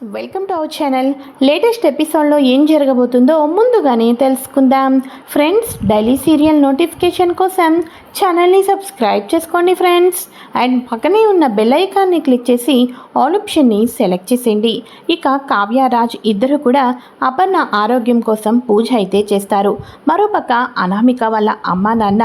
Welcome to our channel. Latest ఎపిసోడ్లో ఏం జరగబోతుందో ముందుగానే తెలుసుకుందాం. ఫ్రెండ్స్ డైలీ సీరియల్ నోటిఫికేషన్ కోసం ఛానల్ని సబ్స్క్రైబ్ చేసుకోండి ఫ్రెండ్స్. అండ్ పక్కనే ఉన్న బెల్ ఐకాన్ని క్లిక్ చేసి ఆల్ ఆప్షన్ని సెలెక్ట్ చేసేయండి. ఇక కావ్య రాజ్ ఇద్దరు కూడా అపర్ణ ఆరోగ్యం కోసం పూజ అయితే చేస్తారు. మరోపక్క అనామిక వాళ్ళ అమ్మ నాన్న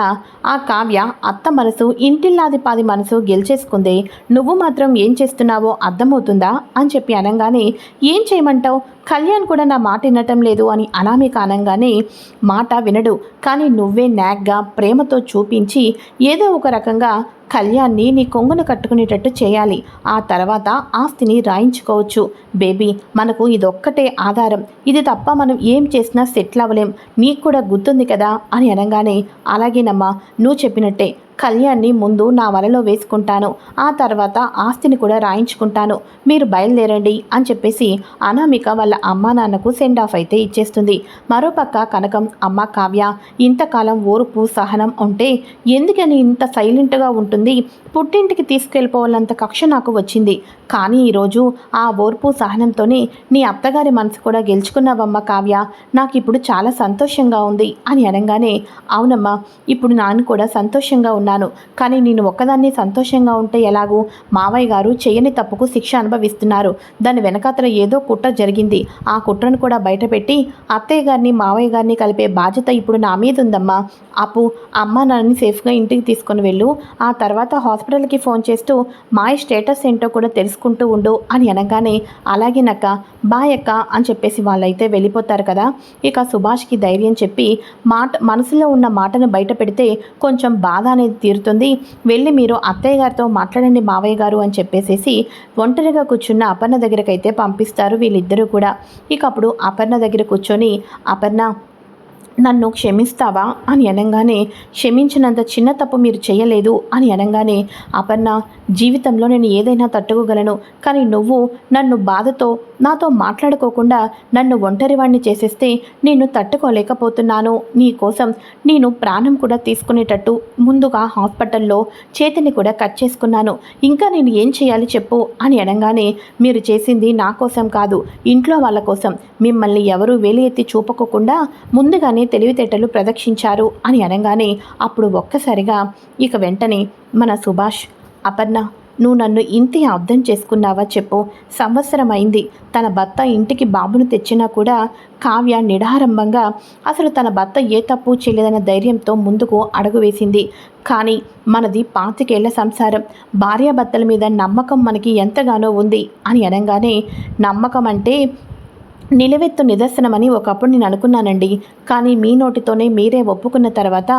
ఆ కావ్య అత్త మనసు ఇంటిల్లాది పాది మనసు గెలిచేసుకుంది. నువ్వు మాత్రం ఏం చేస్తున్నావో అర్థమవుతుందా అని చెప్పి అనగానే ఏం చేయమంటావు? కళ్యాణ్ కూడా నా మాట వినటం లేదు అని అనామి కానంగానే మాట వినడు. కానీ నువ్వే నాగ్గా ప్రేమతో చూపించి ఏదో ఒక రకంగా కళ్యాణ్ని నీ కొంగును కట్టుకునేటట్టు చేయాలి. ఆ తర్వాత ఆస్తిని రాయించుకోవచ్చు. బేబీ మనకు ఇదొక్కటే ఆధారం. ఇది తప్ప మనం ఏం చేసినా సెటిల్ అవ్వలేం. నీకు కూడా గుర్తుంది కదా అని అనగానే అలాగేనమ్మా నువ్వు చెప్పినట్టే. కళ్యాణ్ని ముందు నా వలలో వేసుకుంటాను. ఆ తర్వాత ఆస్తిని కూడా రాయించుకుంటాను. మీరు బయలుదేరండి అని చెప్పేసి అనామిక వాళ్ళ అమ్మా నాన్నకు సెండ్ ఆఫ్ అయితే ఇచ్చేస్తుంది. మరోపక్క కనకం అమ్మ కావ్య ఇంతకాలం ఓర్పు సహనం ఉంటే ఎందుకని ఇంత సైలెంట్గా ఉంటుంది? పుట్టింటికి తీసుకెళ్ళిపోవాలంత కక్ష నాకు వచ్చింది. కానీ ఈరోజు ఆ ఓర్పు సహనంతోనే నీ అత్తగారి మనసు కూడా గెలుచుకున్నావమ్మ కావ్య. నాకు ఇప్పుడు చాలా సంతోషంగా ఉంది అని అనగానే అవునమ్మా ఇప్పుడు నాన్న కూడా సంతోషంగా ఉన్నాను కానీ నేను ఒక్కదాన్ని సంతోషంగా ఉంటే ఎలాగూ? మావయ్య గారు చేయని తప్పుకు శిక్ష అనుభవిస్తున్నారు. దాని వెనకాతల ఏదో కుట్ర జరిగింది. ఆ కుట్రను కూడా బయటపెట్టి అత్తయ్య గారిని మావయ్య గారిని కలిపే బాధ్యత ఇప్పుడు నా మీద ఉందమ్మా. అప్పు అమ్మ నాన్నని సేఫ్గా ఇంటికి తీసుకొని వెళ్ళు. ఆ తర్వాత హాస్పిటల్కి ఫోన్ చేస్తూ మాయ స్టేటస్ ఏంటో కూడా తెలుసుకుంటూ ఉండు అని అనగానే అలాగే నక్క బాయ్ అక్క అని చెప్పేసి వాళ్ళైతే వెళ్ళిపోతారు కదా. ఇక సుభాష్కి ధైర్యం చెప్పి మాట మనసులో ఉన్న మాటను బయట పెడితే కొంచెం బాధ అనేది తీరుతుంది. వెళ్ళి మీరు అత్తయ్య గారితో మాట్లాడండి మావయ్య గారు అని చెప్పేసేసి ఒంటరిగా కూర్చున్న అపర్ణ దగ్గరకైతే పంపిస్తారు వీళ్ళిద్దరూ కూడా. ఇక అప్పుడు అపర్ణ దగ్గర కూర్చొని అపర్ణ నన్ను క్షమిస్తావా? అని అనగానే క్షమించినంత చిన్న తప్పు మీరు చేయలేదు. అని అనగానే అపర్ణ జీవితంలో నేను ఏదైనా తట్టుకోగలను కానీ నువ్వు నన్ను బాధతో నాతో మాట్లాడుకోకుండా నన్ను ఒంటరివాణ్ణి చేసేస్తే నేను తట్టుకోలేకపోతున్నాను. నీ కోసం నేను ప్రాణం కూడా తీసుకునేటట్టు ముందుగా హాస్పిటల్లో చేతిని కూడా కట్ చేసుకున్నాను. ఇంకా నేను ఏం చేయాలి చెప్పు అని అనగానే మీరు చేసింది నా కోసం కాదు ఇంట్లో వాళ్ళ కోసం. మిమ్మల్ని ఎవరూ వేలి ఎత్తి చూపకోకుండా ముందుగానే తెలివితేటలు ప్రదర్శించారు అని అనగానే అప్పుడు ఒక్కసారిగా ఇక వెంటనే మన సుభాష్ అపర్ణ నువ్వు నన్ను ఇంతే అర్థం చేసుకున్నావా చెప్పు. సంవత్సరం అయింది తన భర్త ఇంటికి బాబును తెచ్చినా కూడా కావ్య నిడారంభంగా అసలు తన భర్త ఏ తప్పు చేయలేదన్న ధైర్యంతో ముందుకు అడుగు వేసింది. కానీ మనది పాతికేళ్ళ సంసారం. భార్యాభర్తల మీద నమ్మకం మనకి ఎంతగానో ఉంది అని అనగానే నమ్మకం అంటే నిలవెత్తు నిదర్శనమని ఒకప్పుడు నేను అనుకున్నానండి. కానీ మీ నోటితోనే మీరే ఒప్పుకున్న తర్వాత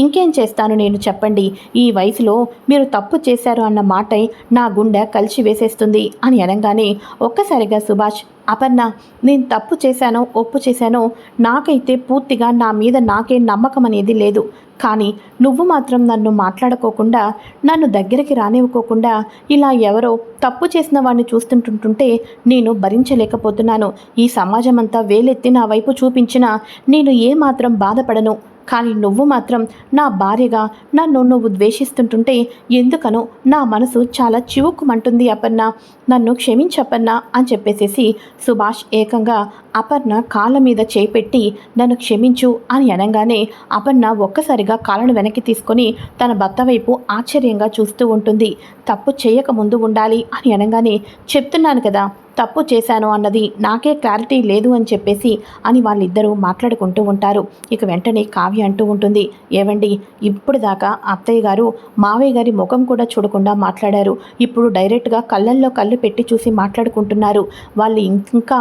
ఇంకేం చేస్తాను నేను చెప్పండి. ఈ వయసులో మీరు తప్పు చేశారు అన్న మాటై నా గుండె కలిసి వేసేస్తుంది అని అనగానే ఒక్కసారిగా సుభాష్ అపర్ణ నేను తప్పు చేశానో ఒప్పు చేశానో నాకైతే పూర్తిగా నా మీద నాకే నమ్మకం అనేది లేదు. కానీ నువ్వు మాత్రం నన్ను మాట్లాడుకోకుండా నన్ను దగ్గరికి రానివ్వకోకుండా ఇలా ఎవరో తప్పు చేసిన వాడిని చూస్తుంటుంటుంటే నేను భరించలేకపోతున్నాను. ఈ సమాజం అంతా వేలెత్తి నా వైపు చూపించినా నేను ఏమాత్రం బాధపడను. కానీ నువ్వు మాత్రం నా భార్యగా నన్ను నువ్వు ద్వేషిస్తుంటుంటే ఎందుకనో నా మనసు చాలా చివుక్కుమంటుంది అపర్ణ. నన్ను క్షమించపర్ణ అని చెప్పేసేసి సుభాష్ ఏకంగా అపర్ణ కాళ్ళ మీద చేపెట్టి నన్ను క్షమించు అని అనగానే అపర్ణ ఒక్కసారిగా కాళ్ళను వెనక్కి తీసుకొని తన భర్త వైపు ఆశ్చర్యంగా చూస్తూ ఉంటుంది. తప్పు చేయక ముందు ఉండాలి అని అనగానే చెప్తున్నాను కదా తప్పు చేశాను అన్నది నాకే క్లారిటీ లేదు అని చెప్పేసి అని వాళ్ళిద్దరూ మాట్లాడుకుంటూ ఉంటారు. ఇక వెంటనే కావ్య అంటూ ఉంటుంది. ఏవండి? ఇప్పుడు దాకా అత్తయ్య గారు మావయ్య గారి ముఖం కూడా చూడకుండా మాట్లాడారు. ఇప్పుడు డైరెక్ట్గా కళ్ళల్లో కళ్ళు పెట్టి చూసి మాట్లాడుకుంటున్నారు. వాళ్ళు ఇంకా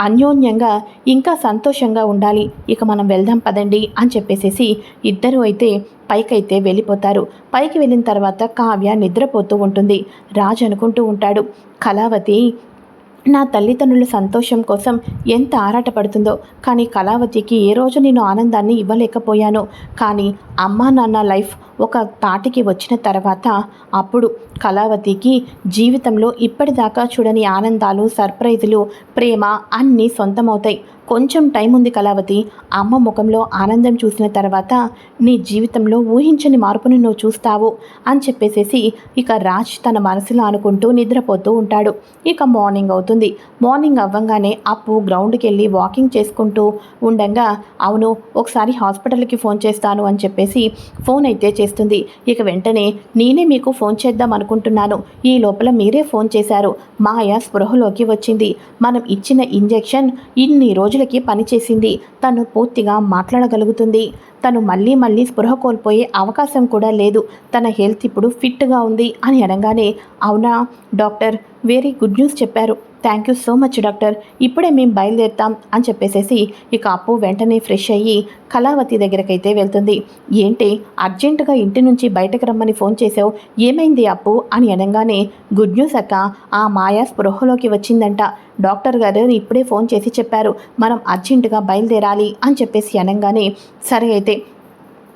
అన్యోన్యంగా ఇంకా సంతోషంగా ఉండాలి. ఇక మనం వెళ్దాం పదండి అని చెప్పేసేసి ఇద్దరు అయితే పైకైతే వెళ్ళిపోతారు. పైకి వెళ్ళిన తర్వాత కావ్య నిద్రపోతూ ఉంటుంది. రాజు అనుకుంటూ ఉంటాడు కళావతి నా తల్లిదండ్రుల సంతోషం కోసం ఎంత ఆరాటపడుతుందో కానీ కళావతికి ఏ రోజు నేను ఆనందాన్ని ఇవ్వలేకపోయాను. కానీ అమ్మా నాన్న లైఫ్ ఒక తాటికి వచ్చిన తర్వాత అప్పుడు కళావతికి జీవితంలో ఇప్పటిదాకా చూడని ఆనందాలు సర్ప్రైజులు ప్రేమ అన్నీ సొంతమవుతాయి. కొంచెం టైం ఉంది కళావతి. అమ్మ ముఖంలో ఆనందం చూసిన తర్వాత నీ జీవితంలో ఊహించని మార్పును నువ్వు చూస్తావు అని చెప్పేసేసి ఇక రాజ్ తన మనసులో అనుకుంటూ నిద్రపోతూ ఉంటాడు. ఇక మార్నింగ్ అవుతుంది. మార్నింగ్ అవ్వంగానే అప్పు గ్రౌండ్కి వెళ్ళి వాకింగ్ చేసుకుంటూ ఉండగా అవును ఒకసారి హాస్పిటల్కి ఫోన్ చేస్తాను అని చెప్పేసి ఫోన్ అయితే చేస్తుంది. ఇక వెంటనే నేనే మీకు ఫోన్ చేద్దాం అనుకుంటున్నాను. ఈ లోపల మీరే ఫోన్ చేశారు. మాయ స్పృహలోకి వచ్చింది. మనం ఇచ్చిన ఇంజెక్షన్ ఇన్ని రోజులకి పనిచేసింది. తను పూర్తిగా మాట్లాడగలుగుతుంది. తను మళ్ళీ మళ్ళీ స్పృహ కోల్పోయే అవకాశం కూడా లేదు. తన హెల్త్ ఇప్పుడు ఫిట్గా ఉంది అని అనగానే అవునా? డాక్టర్ వెరీ గుడ్ న్యూస్ చెప్పారు. Thank you so much doctor. ఇప్పుడే మేము బయలుదేరుతాం అని చెప్పేసేసి ఇక అప్పు వెంటనే ఫ్రెష్ అయ్యి కళావతి దగ్గరకైతే వెళ్తుంది. ఏంటి అర్జెంటుగా ఇంటి నుంచి బయటకు రమ్మని ఫోన్ చేసావు ఏమైంది అప్పు? అని అనగానే గుడ్ న్యూస్ అక్క ఆ మాయా స్పృహలోకి వచ్చిందంట. డాక్టర్ గారు ఇప్పుడే ఫోన్ చేసి చెప్పారు మనం అర్జెంటుగా బయలుదేరాలి అని చెప్పేసి అనగానే సరే అయితే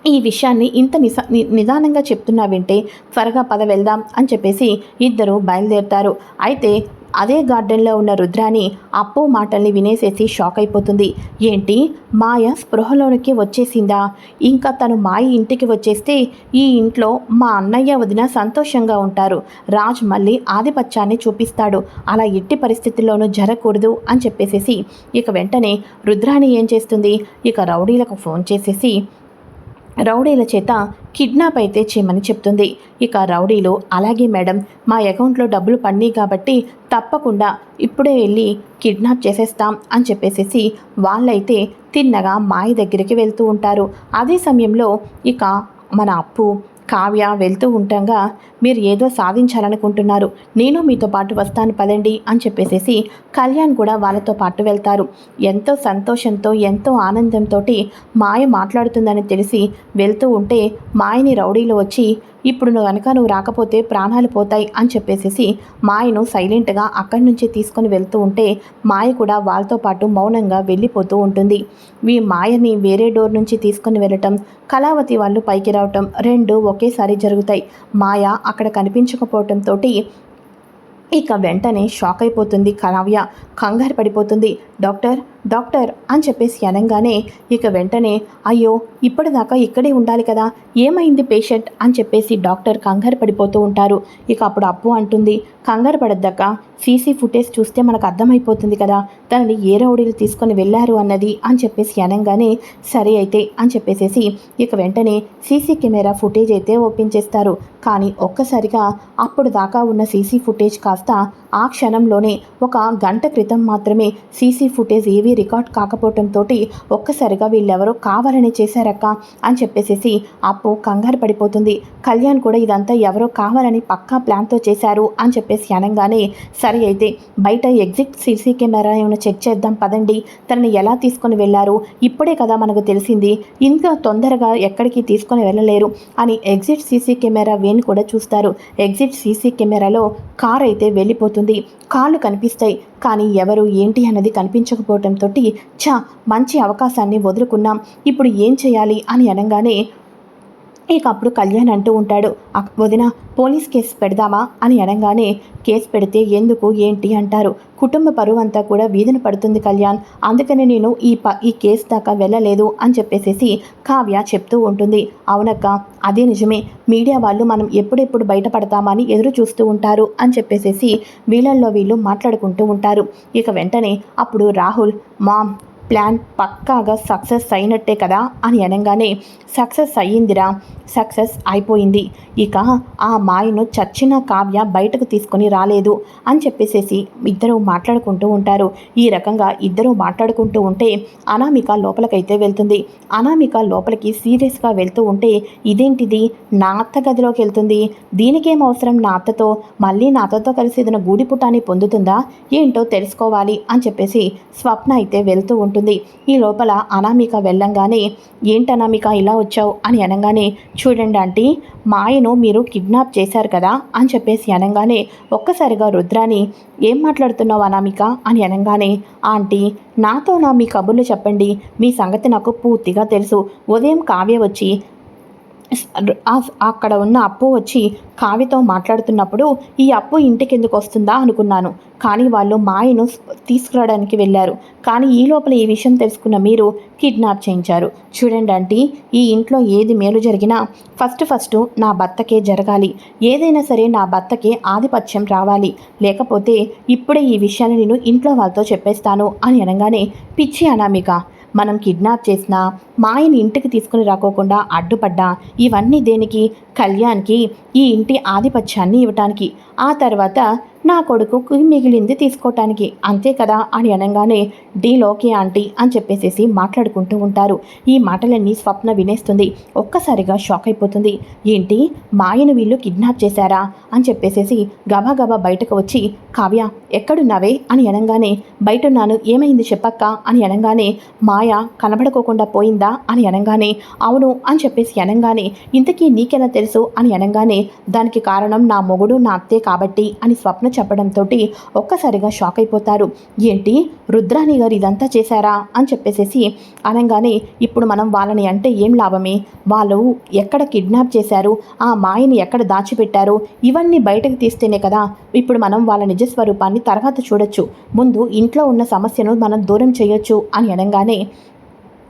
ఈ విషయాన్ని ఇంత నిసా ని- నిదానంగా చెప్తున్నా వింటే త్వరగా పద వెళ్దాం అని చెప్పేసి ఇద్దరు బయలుదేరుతారు. అయితే అదే గార్డెన్లో ఉన్న రుద్రాని అప్పు మాటల్ని వినేసేసి షాక్ అయిపోతుంది. ఏంటి? మాయ స్పృహలోనికి వచ్చేసిందా? ఇంకా తను మాయ ఇంటికి వచ్చేస్తే ఈ ఇంట్లో మా అన్నయ్య వదిన సంతోషంగా ఉంటారు. రాజ్ మళ్ళీ ఆధిపత్యాన్ని చూపిస్తాడు. అలా ఎట్టి పరిస్థితుల్లోనూ జరగకూడదు అని చెప్పేసేసి ఇక వెంటనే రుద్రాని ఏం చేస్తుంది? ఇక రౌడీలకు ఫోన్ చేసేసి రౌడీల చేత కిడ్నాప్ అయితే చేయమని చెప్తుంది. ఇక రౌడీలు అలాగే మేడం మా అకౌంట్లో డబ్బులు పడినాయి కాబట్టి తప్పకుండా ఇప్పుడే వెళ్ళి కిడ్నాప్ చేసేస్తాం అని చెప్పేసేసి వాళ్ళైతే తిన్నగా మాయ దగ్గరికి వెళ్తూ ఉంటారు. అదే సమయంలో ఇక మన అప్పు కావ్య వెళ్తూ ఉండగా మీరు ఏదో సాధించాలనుకుంటున్నారు. నేను మీతో పాటు వస్తాను పదండి అని చెప్పేసేసి కళ్యాణ్ కూడా వాళ్ళతో పాటు వెళ్తారు. ఎంతో సంతోషంతో ఎంతో ఆనందంతో మాయ మాట్లాడుతుందని తెలిసి వెళ్తూ ఉంటే మాయని రౌడీలు వచ్చి ఇప్పుడు నువ్వు కనుక నువ్వు రాకపోతే ప్రాణాలు పోతాయి అని చెప్పేసేసి మాయను సైలెంట్గా అక్కడి నుంచి తీసుకొని వెళ్తూ ఉంటే మాయ కూడా వాళ్ళతో పాటు మౌనంగా వెళ్ళిపోతూ ఉంటుంది. మీ మాయని వేరే డోర్ నుంచి తీసుకొని వెళ్ళటం కళావతి వాళ్ళు పైకి రావటం రెండు ఒకేసారి జరుగుతాయి. మాయ అక్కడ కనిపించకపోవటంతో ఇక వెంటనే షాక్ అయిపోతుంది కావ్య కంగారు పడిపోతుంది. డాక్టర్ డాక్టర్ అని చెప్పేసి అనగానే ఇక వెంటనే అయ్యో ఇప్పటిదాకా ఇక్కడే ఉండాలి కదా ఏమైంది పేషెంట్? అని చెప్పేసి డాక్టర్ కంగారు పడిపోతూ ఉంటారు. ఇక అప్పుడు అప్పు అంటుంది కంగారు పడద్దక్క సీసీ ఫుటేజ్ చూస్తే మనకు అర్థమైపోతుంది కదా తనని ఏ రౌడీలు తీసుకొని వెళ్ళారు అన్నది? అని చెప్పేసి అనగానే సరే అయితే అని చెప్పేసేసి ఇక వెంటనే సీసీ కెమెరా ఫుటేజ్ అయితే ఓపెన్ చేస్తారు. కానీ ఒక్కసారిగా అప్పుడు దాకా ఉన్న సీసీ ఫుటేజ్ కాస్త ఆ క్షణంలోనే ఒక గంట క్రితం మాత్రమే సీసీ ఫుటేజ్ ఏవీ రికార్డ్ కాకపోవటంతో ఒక్కసారిగా వీళ్ళెవరో కావాలని చేశారక్క అని చెప్పేసేసి అప్పు కంగారు పడిపోతుంది. కళ్యాణ్ కూడా ఇదంతా ఎవరో కావాలని పక్కా ప్లాన్తో చేశారు అని చెప్పేసి అనగానే సరే అయితే బయట ఎగ్జిట్ సీసీ కెమెరా ఏమైనా చెక్ చేద్దాం పదండి. తనని ఎలా తీసుకొని వెళ్ళారు? ఇప్పుడే కదా మనకు తెలిసింది. ఇంకా తొందరగా ఎక్కడికి తీసుకొని వెళ్ళలేరు అని ఎగ్జిట్ సీసీ కెమెరా వేని కూడా చూస్తారు. ఎగ్జిట్ సీసీ కెమెరాలో కార్ అయితే వెళ్ళిపోతుంది. కాళ్ళు కనిపిస్తాయి. కానీ ఎవరు ఏంటి అన్నది కనిపించకపోవటంతో చా మంచి అవకాశాన్ని వదులుకున్నాం. ఇప్పుడు ఏం చేయాలి అని అనగానే ఇక అప్పుడు కళ్యాణ్ అంటూ ఉంటాడు. వదిన పోలీస్ కేసు పెడదామా? అని అనగానే కేసు పెడితే ఎందుకు ఏంటి? అంటారు. కుటుంబ పరువు అంతా కూడా వీధిన పడుతుంది కళ్యాణ్. అందుకని నేను ఈ ప ఈ కేసు దాకా వెళ్ళలేదు అని చెప్పేసేసి కావ్య చెప్తూ ఉంటుంది. అవునక్క అదే నిజమే. మీడియా వాళ్ళు మనం ఎప్పుడెప్పుడు బయటపడతామని ఎదురు చూస్తూ ఉంటారు అని చెప్పేసేసి వీళ్ళల్లో వీళ్ళు మాట్లాడుకుంటూ ఉంటారు. ఇక వెంటనే అప్పుడు రాహుల్ మామ్ ప్లాన్ పక్కాగా సక్సెస్ అయినట్టే కదా అని అనగానే సక్సెస్ అయ్యిందిరా సక్సెస్ అయిపోయింది. ఇక ఆ మాయను చచ్చిన కావ్య బయటకు తీసుకొని రాలేదు అని చెప్పేసేసి ఇద్దరు మాట్లాడుకుంటూ ఉంటారు. ఈ రకంగా ఇద్దరు మాట్లాడుకుంటూ ఉంటే అనామిక లోపలికైతే వెళ్తుంది. అనామిక లోపలికి సీరియస్గా వెళ్తూ ఉంటే ఇదేంటిది? నా అత్త గదిలోకి వెళ్తుంది. దీనికేం అవసరం నా అత్తతో? మళ్ళీ నా అత్తతో కలిసి ఏదైనా గూడిపుటాన్ని పొందుతుందా? ఏంటో తెలుసుకోవాలి అని చెప్పేసి స్వప్న అయితే వెళ్తూ ఉంటుంది ఈ లోపల అనామిక వెళ్ళంగానే ఏంటి అనామిక ఇలా వచ్చావు? అని అనగానే చూడండి ఆంటీ మాయను మీరు కిడ్నాప్ చేశారు కదా? అని చెప్పేసి అనగానే ఒక్కసారిగా రుద్రాని ఏం మాట్లాడుతున్నావు అనామిక? అని అనగానే ఆంటీ నాతో నా మీ కబుర్లు చెప్పండి. మీ సంగతి నాకు పూర్తిగా తెలుసు. ఉదయం కావ్య వచ్చి అక్కడ ఉన్న అప్పు వచ్చి కావ్యతో మాట్లాడుతున్నప్పుడు ఈ అప్పు ఇంటికి ఎందుకు వస్తుందా అనుకున్నాను. కానీ వాళ్ళు మాయను తీసుకురావడానికి వెళ్ళారు. కానీ ఈ లోపల ఈ విషయం తెలుసుకున్న మీరు కిడ్నాప్ చేయించారు. చూడండి ఆంటీ ఈ ఇంట్లో ఏది మేలు జరిగినా ఫస్ట్ ఫస్ట్ నా భర్తకే జరగాలి. ఏదైనా సరే నా భర్తకే ఆధిపత్యం రావాలి. లేకపోతే ఇప్పుడే ఈ విషయాన్ని నేను ఇంట్లో వాళ్ళతో చెప్పేస్తాను అని అనగానే పిచ్చి అనామిక. మనం కిడ్నాప్ చేసినా మాయని ఇంటికి తీసుకుని రాకోకుండా అడ్డుపడ్డా ఇవన్నీ దేనికి? కళ్యాణ్కి ఈ ఇంటి ఆధిపత్యాన్ని ఇవ్వటానికి. ఆ తర్వాత నా కొడుకుకి మిగిలింది తీసుకోవటానికి అంతే కదా? అని అనగానే డీలోకే ఆంటీ అని చెప్పేసేసి మాట్లాడుకుంటూ ఉంటారు. ఈ మాటలన్నీ స్వప్న వినేస్తుంది. ఒక్కసారిగా షాక్ అయిపోతుంది. ఏంటి? మాయను వీళ్ళు కిడ్నాప్ చేశారా? అని చెప్పేసేసి గబాగబా బయటకు వచ్చి కావ్య ఎక్కడున్నావే? అని అనగానే బయటున్నాను. ఏమైంది చెప్పక్క? అని అనగానే మాయ కనబడుకోకుండా పోయిందా? అని అనగానే అవును అని చెప్పేసి అనగానే ఇంతకీ నీకెలా తెలుసు? అని అనగానే దానికి కారణం నా మొగుడు నా అత్తే కాబట్టి అని స్వప్న చెప్పడంతో ఒక్కసారిగా షాక్ అయిపోతారు. ఏంటి? రుద్రాణి గారు ఇదంతా చేశారా? అని చెప్పేసేసి అనగానే ఇప్పుడు మనం వాళ్ళని అంటే ఏం లాభమే? వాళ్ళు ఎక్కడ కిడ్నాప్ చేశారు? ఆ మాయని ఎక్కడ దాచిపెట్టారు? ఇవన్నీ బయటకు తీస్తేనే కదా ఇప్పుడు మనం వాళ్ళ నిజస్వరూపాన్ని తర్వాత చూడొచ్చు. ముందు ఇంట్లో ఉన్న సమస్యను మనం దూరం చేయొచ్చు అని అనగానే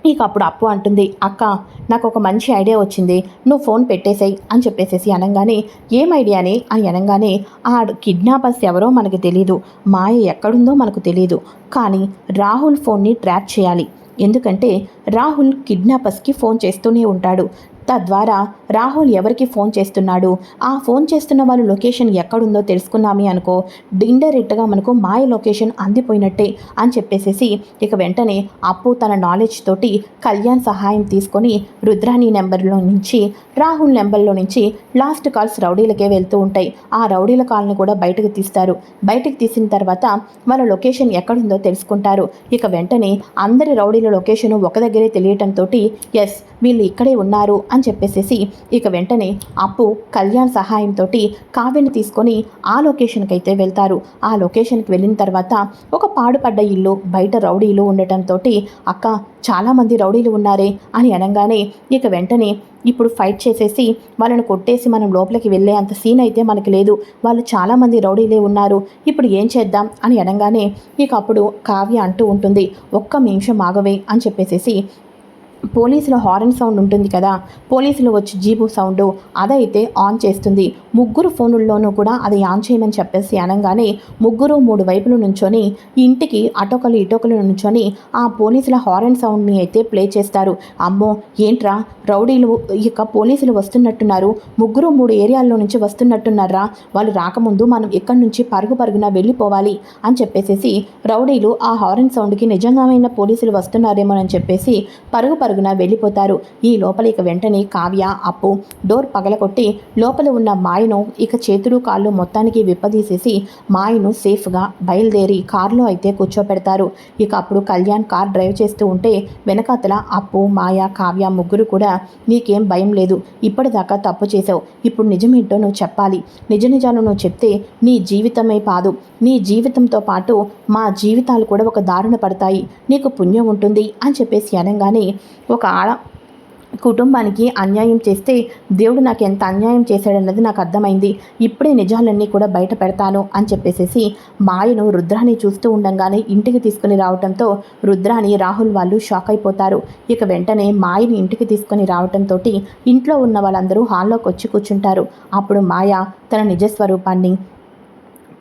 ఇక అప్పుడు అప్పు అంటుంది. అక్క నాకు ఒక మంచి ఐడియా వచ్చింది. నువ్వు ఫోన్ పెట్టేసేయ్ అని చెప్పేసేసి అనగానే ఏం ఐడియాని అని అనగానే ఆ కిడ్నాపర్స్ ఎవరో మనకు తెలియదు మాయ ఎక్కడుందో మనకు తెలియదు కానీ రాహుల్ ఫోన్ని ట్రాప్ చేయాలి. ఎందుకంటే రాహుల్ కిడ్నాపర్స్కి ఫోన్ చేస్తూనే ఉంటాడు. తద్వారా రాహుల్ ఎవరికి ఫోన్ చేస్తున్నాడు? ఆ ఫోన్ చేస్తున్న వాళ్ళ లొకేషన్ ఎక్కడుందో తెలుసుకున్నామే అనుకో ఇండైరెక్ట్గా మనకు మాయ లొకేషన్ అందిపోయినట్టే అని చెప్పేసేసి ఇక వెంటనే అప్పు తన నాలెడ్జ్ తోటి కళ్యాణ్ సహాయం తీసుకొని రుద్రాణి నెంబర్లో నుంచి రాహుల్ నెంబర్లో నుంచి లాస్ట్ కాల్స్ రౌడీలకే వెళ్తూ ఉంటాయి. ఆ రౌడీల కాల్ని కూడా బయటకు తీస్తారు. బయటకు తీసిన తర్వాత వాళ్ళ లొకేషన్ ఎక్కడుందో తెలుసుకుంటారు. ఇక వెంటనే అందరి రౌడీల లొకేషన్ ఒక దగ్గరే తెలియటంతో ఎస్ వీళ్ళు ఇక్కడే ఉన్నారు అని అని చెప్పేసేసి ఇక వెంటనే అప్పు కళ్యాణ్ సహాయంతో కావ్యని తీసుకొని ఆ లొకేషన్కి అయితే వెళ్తారు. ఆ లొకేషన్కి వెళ్ళిన తర్వాత ఒక పాడుపడ్డ ఇల్లు బయట రౌడీలు ఉండటంతో అక్క చాలామంది రౌడీలు ఉన్నారే అని అనగానే ఇక వెంటనే ఇప్పుడు ఫైట్ చేసేసి వాళ్ళని కొట్టేసి మనం లోపలికి వెళ్ళే అంత సీన్ అయితే మనకి లేదు. వాళ్ళు చాలామంది రౌడీలే ఉన్నారు. ఇప్పుడు ఏం చేద్దాం అని అనగానే ఇక అప్పుడు కావ్య అంటూ ఉంటుంది ఒక్క నిమిషం ఆగవే అని చెప్పేసేసి పోలీసుల హారన్ సౌండ్ ఉంటుంది కదా పోలీసులు వచ్చి జీపు సౌండ్ అదైతే ఆన్ చేస్తుంది. ముగ్గురు ఫోనుల్లోనూ కూడా అది ఆన్ చేయమని చెప్పేసి అనగానే ముగ్గురు మూడు వైపులు నుంచొని ఇంటికి అటొకలు ఇటొకలు నుంచొని ఆ పోలీసుల హారన్ సౌండ్ని అయితే ప్లే చేస్తారు. అమ్మో ఏంట్రా? రౌడీలు ఇక పోలీసులు వస్తున్నట్టున్నారు. ముగ్గురు మూడు ఏరియాల్లో నుంచి వస్తున్నట్టున్నారా? వాళ్ళు రాకముందు మనం ఇక్కడి నుంచి పరుగు పరుగున వెళ్ళిపోవాలి అని చెప్పేసేసి రౌడీలు ఆ హారన్ సౌండ్కి నిజంగామైన పోలీసులు వస్తున్నారేమోనని చెప్పేసి పరుగు పరుగున వెళ్ళిపోతారు. ఈ లోపల ఇక వెంటనే కావ్య అప్పు డోర్ పగలకొట్టి లోపల ఉన్న మాయను ఇక చేతులు కాళ్ళు మొత్తానికి విప్పదీసేసి మాయను సేఫ్గా బయలుదేరి కారులో అయితే కూర్చోపెడతారు. ఇక అప్పుడు కళ్యాణ్ కార్ డ్రైవ్ చేస్తూ ఉంటే వెనకాతల అప్పు మాయ కావ్య ముగ్గురు కూడా నీకేం భయం లేదు. ఇప్పటిదాకా తప్పు చేసావు ఇప్పుడు నిజమేంటో నువ్వు చెప్పాలి. నిజ నిజాలు నువ్వు చెప్తే నీ జీవితమే పాదు. నీ జీవితంతో పాటు మా జీవితాలు కూడా ఒక దారుణ పడతాయి. నీకు పుణ్యం ఉంటుంది అని చెప్పేసి అనగానే ఒక ఆడ కుటుంబానికి అన్యాయం చేస్తే దేవుడు నాకు ఎంత అన్యాయం చేశాడన్నది నాకు అర్థమైంది. ఇప్పుడే నిజాలన్నీ కూడా బయట పెడతాను అని చెప్పేసేసి మాయను రుద్రాని చూస్తూ ఉండంగానే ఇంటికి తీసుకుని రావడంతో రుద్రాని రాహుల్ వాళ్ళు షాక్ అయిపోతారు. ఇక వెంటనే మాయని ఇంటికి తీసుకొని రావడంతో ఇంట్లో ఉన్న వాళ్ళందరూ హాల్లోకి వచ్చి కూర్చుంటారు. అప్పుడు మాయ తన నిజస్వరూపాన్ని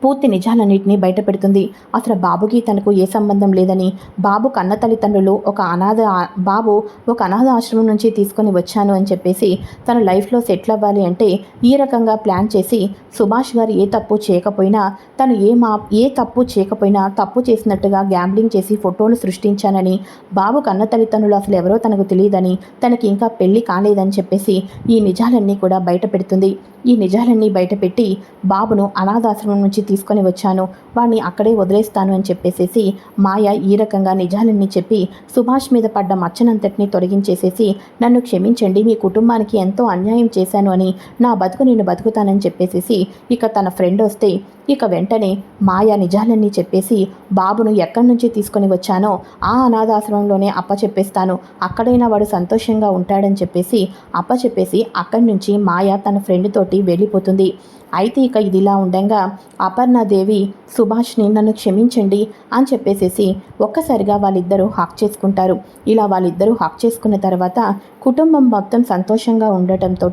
పూర్తి నిజాలన్నింటినీ బయటపెడుతుంది. అసలు బాబుకి తనకు ఏ సంబంధం లేదని బాబు కన్న తల్లిదండ్రులు ఒక అనాథ బాబు ఒక అనాథ ఆశ్రమం నుంచి తీసుకొని వచ్చాను అని చెప్పేసి తన లైఫ్లో సెటిల్ అవ్వాలి అంటే ఈ రకంగా ప్లాన్ చేసి సుభాష్ గారు ఏ తప్పు చేయకపోయినా తను ఏ మా ఏ తప్పు చేయకపోయినా తప్పు చేసినట్టుగా గ్యాంబ్లింగ్ చేసి ఫోటోలు సృష్టించానని బాబు కన్న తల్లిదండ్రులు అసలు ఎవరో తనకు తెలియదని తనకి ఇంకా పెళ్ళి కాలేదని చెప్పేసి ఈ నిజాలన్నీ కూడా బయట పెడుతుంది ఈ నిజాలన్నీ బయటపెట్టి బాబును అనాథాశ్రమం నుంచి తీసుకొని వచ్చాను. వాడిని అక్కడే వదిలేస్తాను అని చెప్పేసేసి మాయ ఈ రకంగా నిజాలన్నీ చెప్పి సుభాష్ మీద పడ్డ మచ్చనంతటిని తొలగించేసేసి నన్ను క్షమించండి మీ కుటుంబానికి ఎంతో అన్యాయం చేశాను అని నా బతుకు నేను బతుకుతానని చెప్పేసేసి ఇక తన ఫ్రెండ్ వస్తే ఇక వెంటనే మాయ నిజాలన్నీ చెప్పేసి బాబును ఎక్కడి నుంచి తీసుకొని వచ్చానో ఆ అనాథాశ్రమంలోనే అప్పచెప్పేస్తాను అక్కడైనా వాడు సంతోషంగా ఉంటాడని చెప్పేసి అప్పచెప్పేసి అక్కడి నుంచి మాయ తన ఫ్రెండ్ తోటి వెళ్ళిపోతుంది. అయితే ఇక ఇదిలా ఉండగా అపర్ణాదేవి సుభాష్ని నన్ను క్షమించండి అని చెప్పేసేసి ఒక్కసారిగా వాళ్ళిద్దరూ హాక్ చేసుకుంటారు. ఇలా వాళ్ళిద్దరూ హాక్ చేసుకున్న తర్వాత కుటుంబం మొత్తం సంతోషంగా ఉండటంతో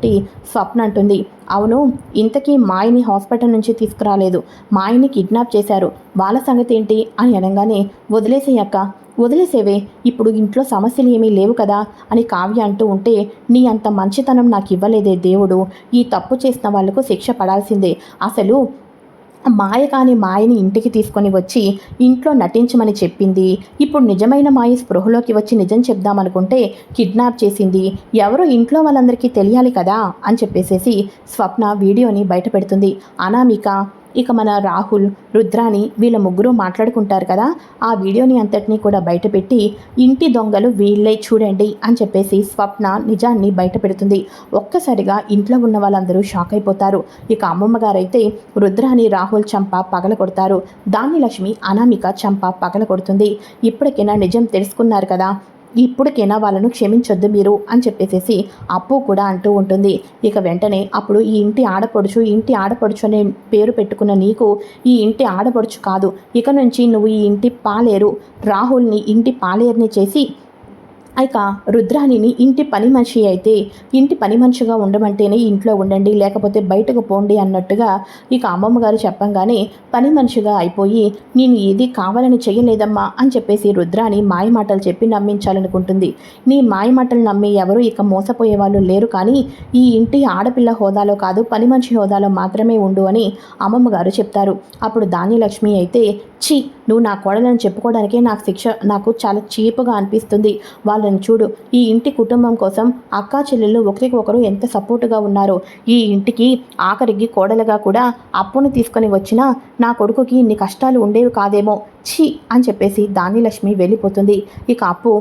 స్వప్న అంటుంది. అవును ఇంతకీ మాయని హాస్పిటల్ నుంచి తీసుకురాలేదు. మాయని కిడ్నాప్ చేశారు. వాళ్ళ సంగతి ఏంటి అని అనగానే వదిలేసేయక్క వదిలేసేవే ఇప్పుడు ఇంట్లో సమస్యలు ఏమీ లేవు కదా అని కావ్య అంటూ ఉంటే నీ అంత మంచితనం నాకు ఇవ్వలేదే దేవుడు. ఈ తప్పు చేసిన వాళ్ళకు శిక్ష పడాల్సిందే. అసలు మాయ కాని మాయని ఇంటికి తీసుకొని వచ్చి ఇంట్లో నటించమని చెప్పింది. ఇప్పుడు నిజమైన మాయ స్పృహలోకి వచ్చి నిజం చెప్దామనుకుంటే కిడ్నాప్ చేసింది. ఎవరో ఇంట్లో వాళ్ళందరికీ తెలియాలి కదా అని చెప్పేసేసి స్వప్న వీడియోని బయట పెడుతుంది. అనామిక ఇక మన రాహుల్ రుద్రాని వీళ్ళ ముగ్గురు మాట్లాడుకుంటారు కదా. ఆ వీడియోని అంతటినీ కూడా బయటపెట్టి ఇంటి దొంగలు వీళ్ళే చూడండి అని చెప్పేసి స్వప్న నిజాన్ని బయట పెడుతుంది ఒక్కసారిగా ఇంట్లో ఉన్న వాళ్ళందరూ షాక్ అయిపోతారు. ఇక అమ్మమ్మ గారైతే రుద్రాని రాహుల్ చంప పగల కొడతారు. దాన్ని లక్ష్మి అనామిక చంప పగల కొడుతుంది. ఇప్పటికైనా నిజం తెలుసుకున్నారు కదా. ఇప్పటికైనా వాళ్ళను క్షమించొద్దు మీరు అని చెప్పేసేసి అప్పు కూడా అంటూ ఉంటుంది. ఇక వెంటనే అప్పుడు ఈ ఇంటి ఆడపడుచు ఇంటి ఆడపడుచు అనే పేరు పెట్టుకున్న నీకు ఈ ఇంటి ఆడపడుచు కాదు. ఇక నుంచి నువ్వు ఈ ఇంటి పాలేరు. రాహుల్ని ఇంటి పాలేరుని చేసి ఇక రుద్రాణిని ఇంటి పని మనిషి అయితే ఇంటి పని మనిషిగా ఉండమంటేనే ఇంట్లో ఉండండి లేకపోతే బయటకు పోండి అన్నట్టుగా ఇక అమ్మమ్మ గారు చెప్పంగానే పని మనిషిగా అయిపోయి నేను ఏది కావాలని చెయ్యలేదమ్మా అని చెప్పేసి రుద్రాణి మాయ మాటలు చెప్పి నమ్మించాలనుకుంటుంది. నీ మాయ మాటలు నమ్మి ఎవరు ఇక మోసపోయే వాళ్ళు లేరు కానీ ఈ ఇంటి ఆడపిల్ల హోదాలో కాదు పని మనిషి హోదాలో మాత్రమే ఉండు అని అమ్మమ్మ గారు చెప్తారు. అప్పుడు దానిలక్ష్మి అయితే ఛీ నువ్వు నా కోడలని చెప్పుకోవడానికే నాకు శిక్ష నాకు చాలా చీపుగా అనిపిస్తుంది. వాళ్ళని చూడు. ఈ ఇంటి కుటుంబం కోసం అక్కా చెల్లెళ్ళు ఒకరికి ఒకరు ఎంత సపోర్టుగా ఉన్నారో. ఈ ఇంటికి ఆఖరికి కోడలుగా కూడా అప్పును తీసుకొని వచ్చినా నా కొడుకుకి ఇన్ని కష్టాలు ఉండేవి కాదేమో. ఛీ! అని చెప్పేసి దానిలక్ష్మి వెళ్ళిపోతుంది. ఇక అప్పు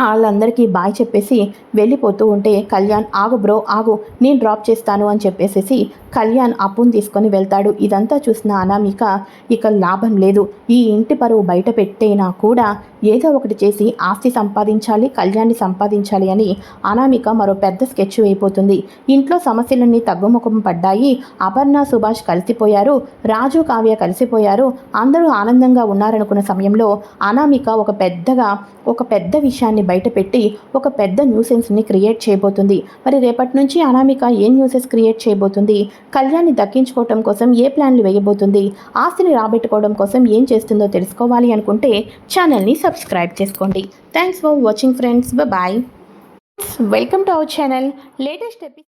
వాళ్ళందరికీ బాయ్ చెప్పేసి వెళ్ళిపోతూ ఉంటే కళ్యాణ్ ఆగు బ్రో ఆగు నేను డ్రాప్ చేస్తాను అని చెప్పేసేసి కళ్యాణ్ అప్పును తీసుకొని వెళ్తాడు. ఇదంతా చూసిన అనామిక ఇక లాభం లేదు. ఈ ఇంటి పరువు బయట పెట్టేనా కూడా ఏదో ఒకటి చేసి ఆస్తి సంపాదించాలి కళ్యాణ్ని సంపాదించాలి అని అనామిక మరో పెద్ద స్కెచ్ అయిపోతుంది ఇంట్లో సమస్యలన్నీ తగ్గుముఖం పడ్డాయి. అపర్ణ సుభాష్ కలిసిపోయారు. రాజు కావ్య కలిసిపోయారు. అందరూ ఆనందంగా ఉన్నారనుకున్న సమయంలో అనామిక ఒక పెద్దగా ఒక పెద్ద విషయాన్ని బయటపెట్టి ఒక పెద్ద న్యూసెన్స్ని క్రియేట్ చేయబోతుంది. మరి రేపటి నుంచి అనామిక ఏ న్యూసెస్ క్రియేట్ చేయబోతుంది? కళ్యాణ్ని దక్కించుకోవటం కోసం ఏ ప్లాన్లు వేయబోతుంది? ఆస్తిని రాబెట్టుకోవడం కోసం ఏం చేస్తుందో తెలుసుకోవాలి అనుకుంటే ఛానల్ని సబ్స్క్రైబ్ చేసుకోండి. Thanks for watching friends bye welcome to our channel latest episode